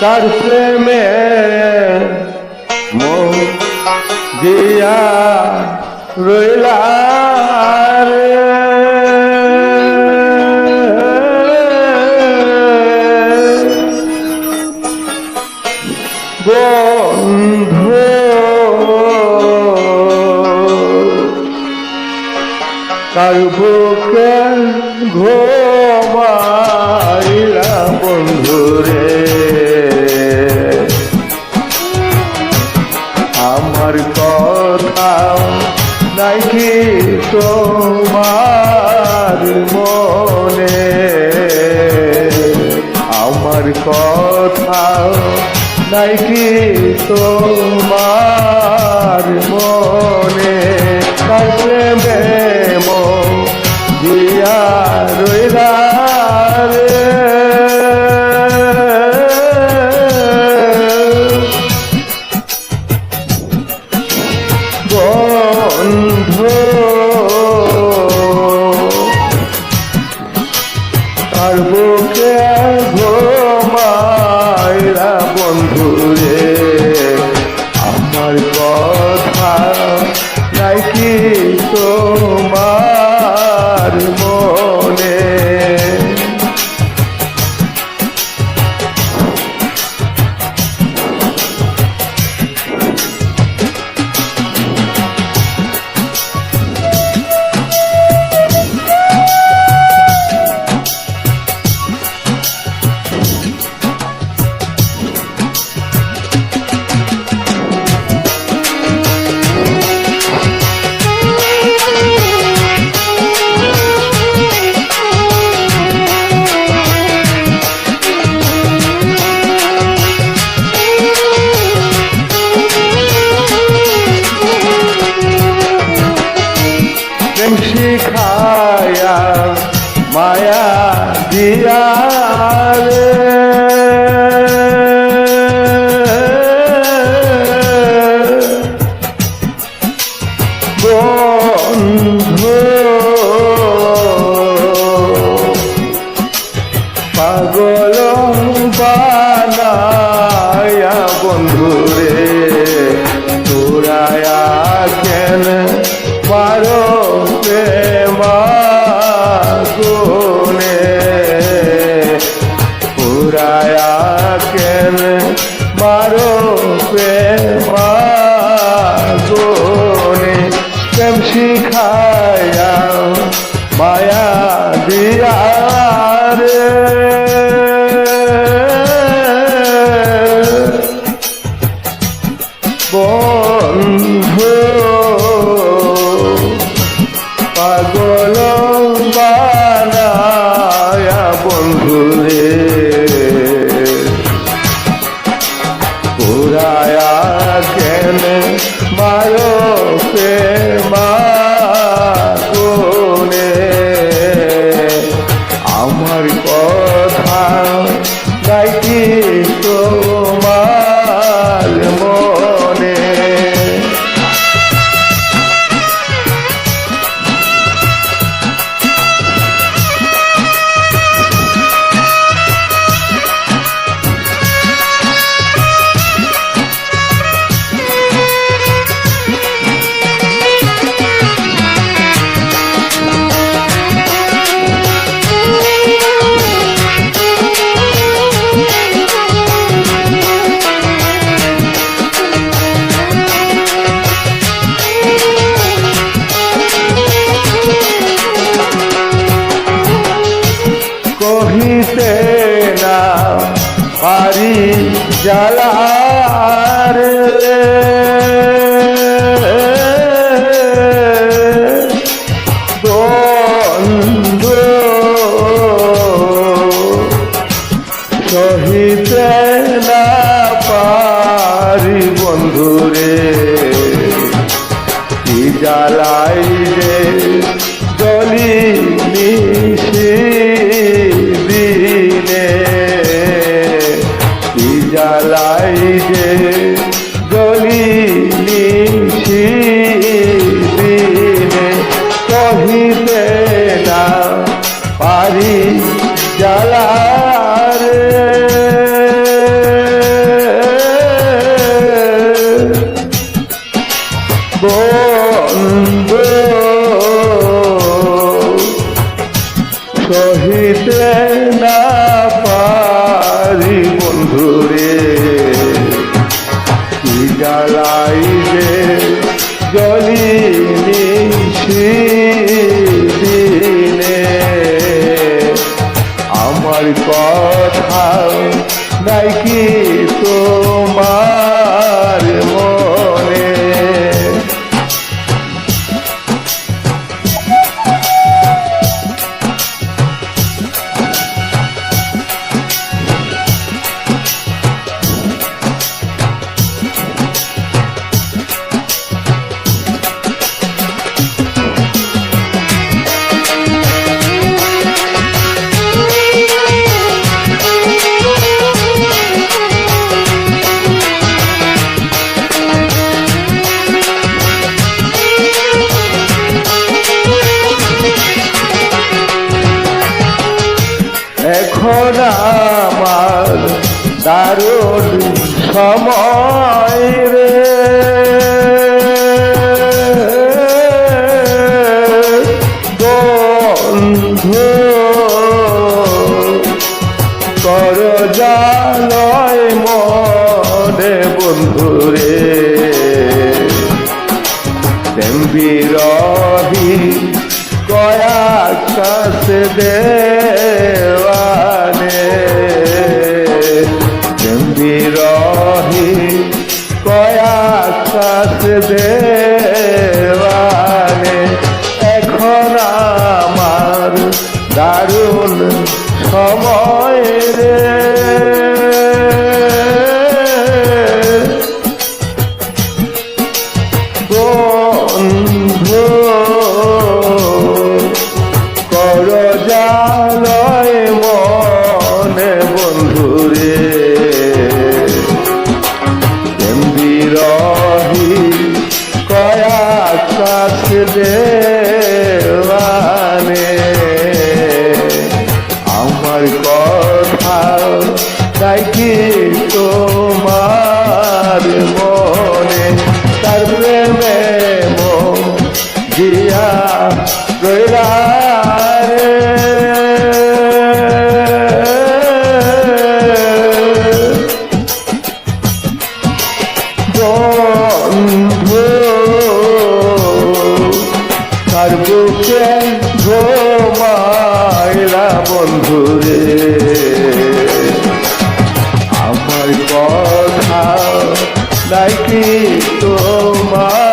কার প্রেমে মন দিয়া রইলা রে। বন্ধু। কার ঘুমাইলা বন্ধুরে আমার তোমার মনে। আমার কথা নাই কি তোমার মনে? কাজে প্রেমে দিয়া তার বুকে তোরায়া পারো প্রেমা গুনে পুরায়া কেন মারো প্রেমা গুনে প্রেম শিখায়া মায়া দিয়া পাগল জলার সহিতে না পারি বন্ধুরে কি জ্বালাই বন্ধু সহিতে না পারি বন্ধুরে, কি জ্বালাই যে জলি নিশি দিনে। আমার কথা নাই কি তোমার আমার দারুণ সময় রে। বন্ধু কর জালয় মনে বন্ধু রে। বিরহী কয়া কাছ দেওয়ানে কাছ দেওয়ানে আমার কথা কি তোমার মনে তার প্রেমে মন গিয়া রইলা গো মাইলা বন্ধু রে। আমার কথা নাকি তোমার?